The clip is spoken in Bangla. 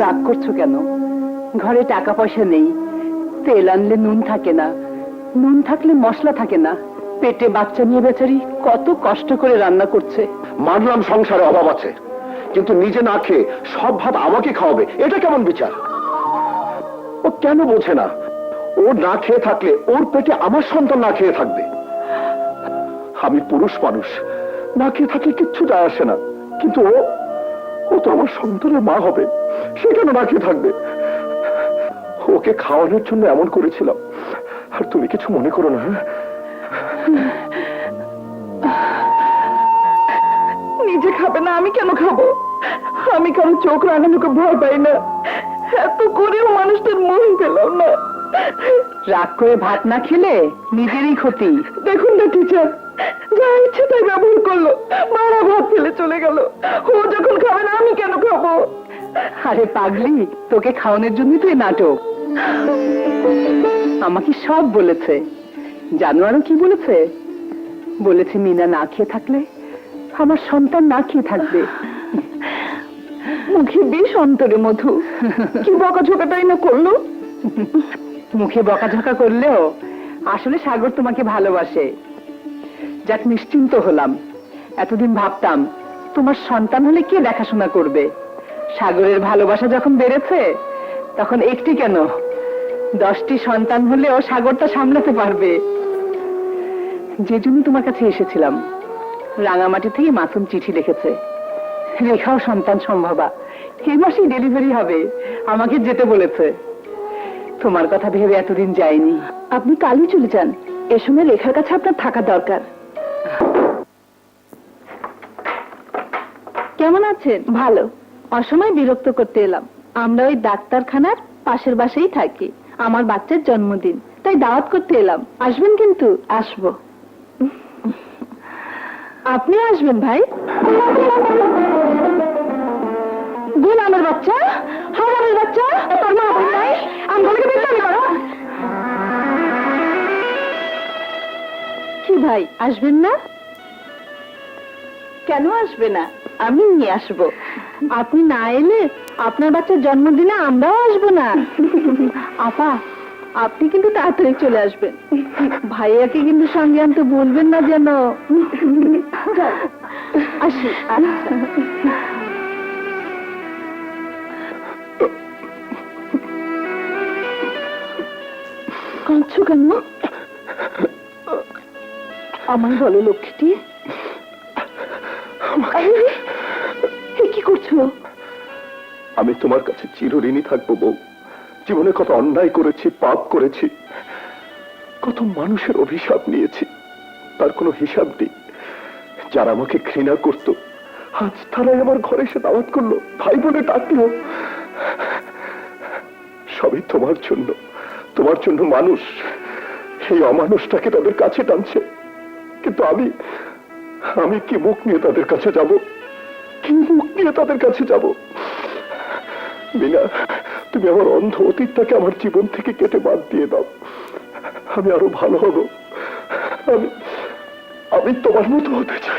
রাগ করছ কেন? ঘরে টাকা পয়সা নেই, তেল আনলে নুন থাকে না, নুন থাকলে মশলা থাকে না। পেটে বাচ্চা নিয়ে বেচারি কত কষ্ট করে রান্না করছে। মানলাম সংসারে অভাব আছে, কিন্তু নিজে না খেয়ে সব ভাত আমাকে খাওয়াবে, এটা কেমন বিচার? ও কেন বোঝে না? ও না খেয়ে থাকলে ওর পেটে আমার সন্তান না খেয়ে থাকবে। আমি পুরুষ মানুষ, না খেয়ে থাকলে কিচ্ছু যায় আসে না, কিন্তু ও ও তো আমার সন্তানের মা হবে। সে কেন না থাকবে? ওকে খাওয়ানোর জন্য এমন করেছিলাম। আর তুমি কিছু মনে করো না হ্যাঁ? নিজে খাবে না আমি কেন খাব? আমি কারও চোখ রাঙানোকে ভয় পাই না। এত করেও মানুষটার মন পেলাম না। রাগ করে ভাত না খেলে নিজেরই ক্ষতি। দেখুন না টিচার যা ইচ্ছে তাই ব্যবহার করল। মারা ভাত ফেলে চলে গেল। ও যখন আরে পাগলি, তোকে খাওয়ানোর জন্যই তুই নাটক। আমাকে সব বলেছে। জানো আরও কি বলেছে? বলেছে মিনা না খেয়ে থাকলে আমার সন্তান না খেয়ে থাকবে। মুখে বেশ অন্তরে মধু। কি বকাঝোকাটাই না করল? মুখে বকাঝোকা করলেও আসলে সাগর তোমাকে ভালোবাসে। যাক, নিশ্চিন্ত হলাম। এতদিন ভাবতাম, তোমার সন্তান হলে কে দেখাশোনা করবে? সাগরের ভালোবাসা যখন বেড়েছে তখন একটি কেন? দশটি সন্তান হলেও সাগরটা সামলাতে পারবে। যে জন্য তোমার কাছে এসেছিলাম। রাঙামাটি থেকে মাসুম চিঠি লিখেছে। রেখাও সন্তান সম্ভবা। এই মাসেই ডেলিভারি হবে। আমাকে যেতে বলেছে। তোমার কথা ভেবে এতদিন যায়নি। আপনি কালই চলে যান। এ সময় রেখার কাছে আপনার থাকা দরকার। কেমন আছেন? ভালো। অসময় বিরক্ত করতে এলাম। আমরা ওই ডাক্তারখানার পাশের বাসায় থাকি। আমার বাচ্চার জন্মদিন। তাই দাওয়াত করতে এলাম। আসবেন কিন্তু, আসব। আপনি আসবেন ভাই। গুণ আমার বাচ্চা হারামের বাচ্চা, তোর মা বোন নাই। আমগুলোকে বিস্তারি করো কি ভাই, আসবেন না? কেন আসবে না? আমি নিয়ে আসব। আপনি না এলে আপনার বাচ্চার জন্মদিনে আমরাও আসব না। আপা আপনি কিন্তু তাড়াতাড়ি চলে আসবেন। ভাইয়াকে কিন্তু সঙ্গে আনতে বলবেন না যেন। আসি কাঁদছো কেন? আমার বলো লক্ষ্মীটি। কি করছ? আমি তোমার কাছে চিরঋণী থাকব বউ। জীবনে কত অন্যায় করেছি, পাপ করেছি। কত মানুষের অভিশাপ নিয়েছি। তার কোনো হিসাব নেই। যারা আমাকে ঘৃণা করত, আজ তারাই আমার ঘরে এসে দাওয়াত করল ভাই বলে ডাকলো সবই তোমার জন্য। তোমার জন্য মানুষ। সেই অমানুষটাকে তাদের কাছে টানছে। কিন্তু আমি আমি কি মুখ নিয়ে তাদের কাছে যাব? নিয়ে তাদের কাছে যাব। বিনা তুমি আমার অন্ধ অতীতটাকে আমার জীবন থেকে কেটে বাদ দিয়ে দাও। আমি আরও ভালো হব। আমি আমি তোমার মতো হতে চাই।